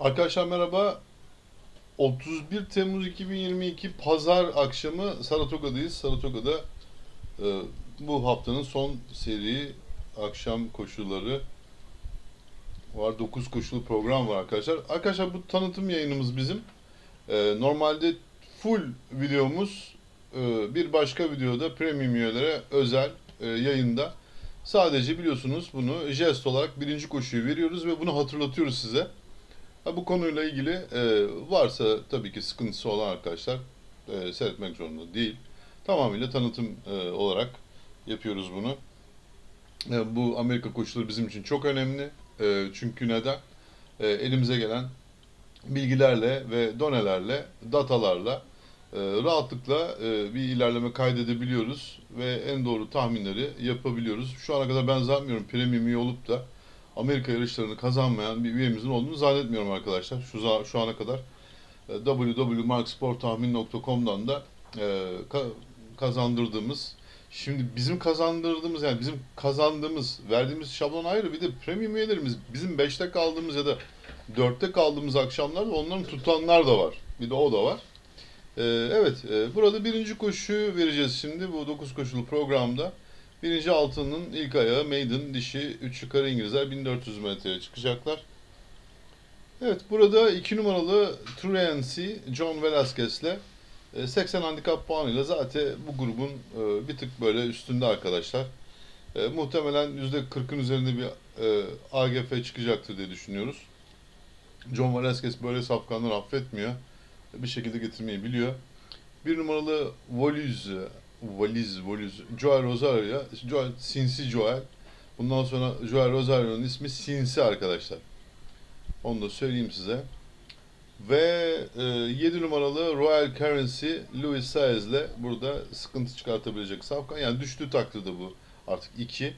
Arkadaşlar merhaba. 31 Temmuz 2022 Pazar akşamı Saratoga'dayız. Saratoga'da e, bu haftanın son seri akşam koşuları var. 9 koşulu program var arkadaşlar. Arkadaşlar bu tanıtım yayınımız bizim. E, normalde full videomuz e, bir başka videoda premium üyelere özel e, yayında. Sadece biliyorsunuz bunu jest olarak birinci koşuyu veriyoruz ve bunu hatırlatıyoruz size. Bu konuyla ilgili e, varsa tabii ki sıkıntısı olan arkadaşlar e, seyretmek zorunda değil. Tamamıyla tanıtım e, olarak yapıyoruz bunu. Bu Amerika koşulları bizim için çok önemli. Çünkü neden? Elimize gelen bilgilerle ve donelerle, datalarla rahatlıkla bir ilerleme kaydedebiliyoruz ve en doğru tahminleri yapabiliyoruz. Şu ana kadar ben zannetmiyorum premium olup da Amerika yarışlarını kazanmayan bir üyemizin olduğunu zannetmiyorum arkadaşlar. Şu, şu ana kadar e, www.marksporttahmin.com'dan da e, ka- kazandırdığımız Şimdi bizim kazandırdığımız yani bizim kazandığımız, verdiğimiz şablon ayrı bir de premium üyelerimiz bizim 5'te kaldığımız ya da 4'te kaldığımız akşamlarda onların tutanlar da var. Bir de o da var. Ee, evet, e, burada birinci koşuyu vereceğiz şimdi bu 9 koşulu programda. Birinci altının ilk ayağı maiden dişi 3 yukarı İngilizler 1400 metreye çıkacaklar. Evet burada 2 numaralı Truancy John Velasquez'le e, 80 handikap puanıyla zaten bu grubun e, bir tık böyle üstünde arkadaşlar. E, muhtemelen %40'ın üzerinde bir e, AGF çıkacaktır diye düşünüyoruz. John Velasquez böyle safkanları affetmiyor. Bir şekilde getirmeyi biliyor. Bir numaralı Valiz, Valiz, Valiz, Joel Rosario, Joel, Sinsi Joel. Bundan sonra Joel Rosario'nun ismi Sinsi arkadaşlar. Onu da söyleyeyim size. Ve e, 7 numaralı Royal Currency Louis Saez'le burada sıkıntı çıkartabilecek safkan. Yani düştüğü takdirde bu artık 2.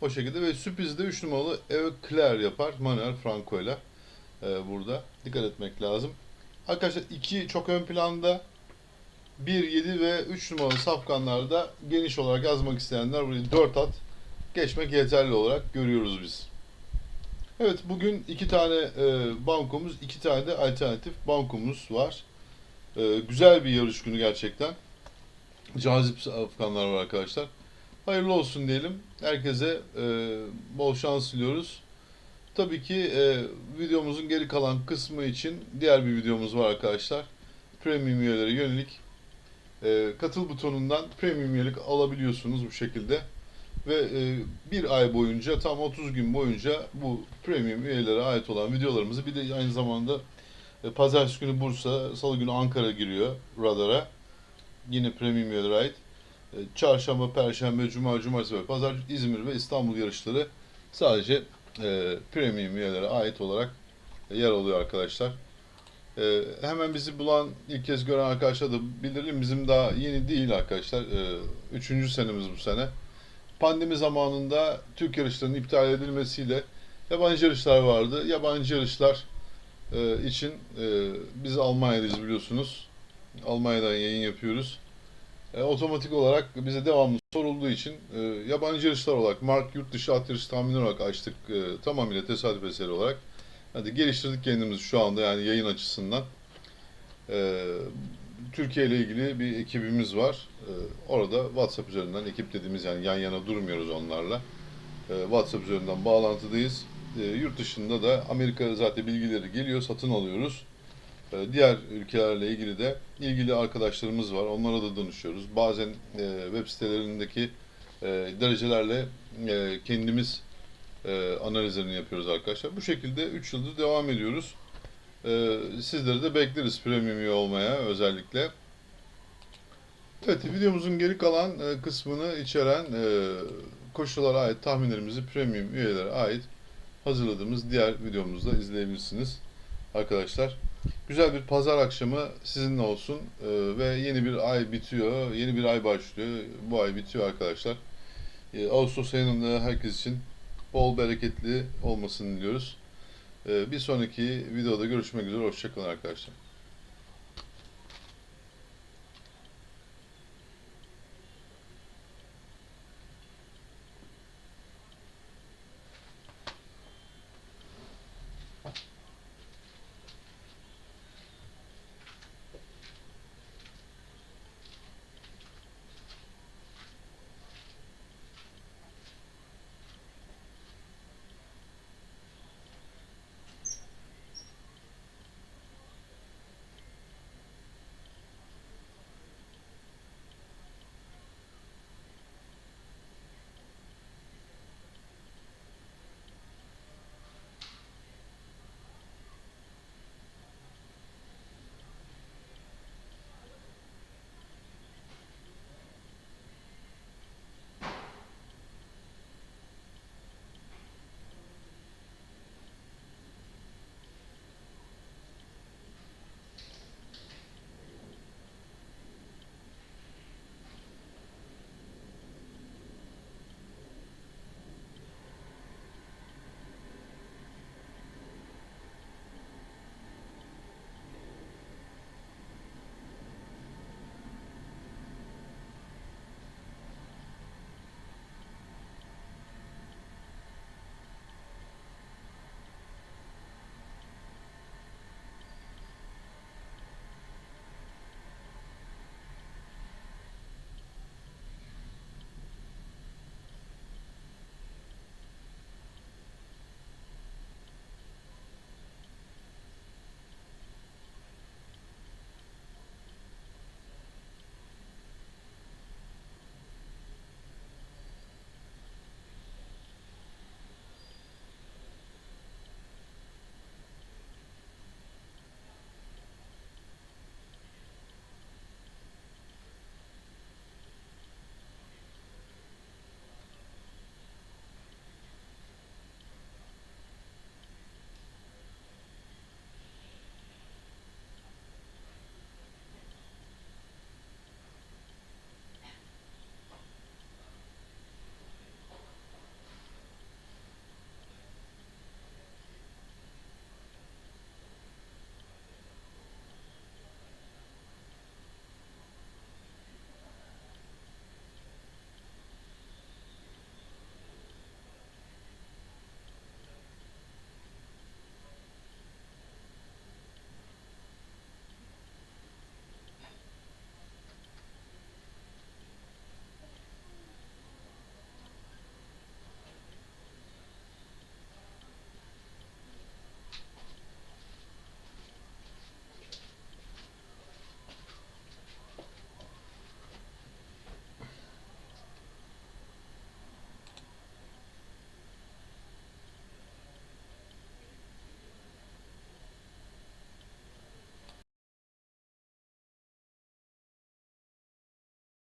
O şekilde ve sürprizde 3 numaralı Eclair yapar Manuel Franco'yla e, burada. Dikkat etmek lazım. Arkadaşlar 2 çok ön planda. 1, 7 ve 3 numaralı safkanlarda geniş olarak yazmak isteyenler burayı 4 at geçmek yeterli olarak görüyoruz biz. Evet bugün iki tane e, bankomuz, iki tane de alternatif bankomuz var. E, güzel bir yarış günü gerçekten. Cazip Afganlar var arkadaşlar. Hayırlı olsun diyelim. Herkese e, bol şans diliyoruz. Tabii ki e, videomuzun geri kalan kısmı için diğer bir videomuz var arkadaşlar. Premium üyelere yönelik. E, katıl butonundan premium üyelik alabiliyorsunuz bu şekilde. Ve e, bir ay boyunca tam 30 gün boyunca bu premium üyelere ait olan videolarımızı bir de aynı zamanda e, pazartesi günü Bursa, salı günü Ankara giriyor radara. Yine premium üyelere ait. E, çarşamba, perşembe, cuma, cumartesi ve pazar İzmir ve İstanbul yarışları sadece e, premium üyelere ait olarak yer alıyor arkadaşlar. E, hemen bizi bulan ilk kez gören arkadaşlar da bildirelim bizim daha yeni değil arkadaşlar. E, üçüncü senemiz bu sene pandemi zamanında Türk yarışlarının iptal edilmesiyle yabancı yarışlar vardı. Yabancı yarışlar e, için e, biz Almanya'dayız biliyorsunuz. Almanya'dan yayın yapıyoruz. E, otomatik olarak bize devamlı sorulduğu için e, yabancı yarışlar olarak Mark yurt dışı at yarışı tahmini olarak açtık e, tamamıyla tesadüf eseri olarak. Hadi geliştirdik kendimizi şu anda yani yayın açısından. E, Türkiye ile ilgili bir ekibimiz var. Ee, orada WhatsApp üzerinden ekip dediğimiz yani yan yana durmuyoruz onlarla. Ee, WhatsApp üzerinden bağlantıdayız. Ee, yurt dışında da Amerika zaten bilgileri geliyor, satın alıyoruz. Ee, diğer ülkelerle ilgili de ilgili arkadaşlarımız var. Onlara da danışıyoruz. Bazen e, web sitelerindeki e, derecelerle e, kendimiz e, analizlerini yapıyoruz arkadaşlar. Bu şekilde 3 yıldır devam ediyoruz. Ee, sizleri de bekleriz premium üye olmaya özellikle. Evet videomuzun geri kalan e, kısmını içeren e, koşullara ait tahminlerimizi premium üyelere ait hazırladığımız diğer videomuzda izleyebilirsiniz arkadaşlar. Güzel bir pazar akşamı sizinle olsun E, ve yeni bir ay bitiyor, yeni bir ay başlıyor. Bu ay bitiyor arkadaşlar. E, Ağustos ayının herkes için bol bereketli olmasını diliyoruz. Ee, Bir sonraki videoda görüşmek üzere. Hoşçakalın arkadaşlar.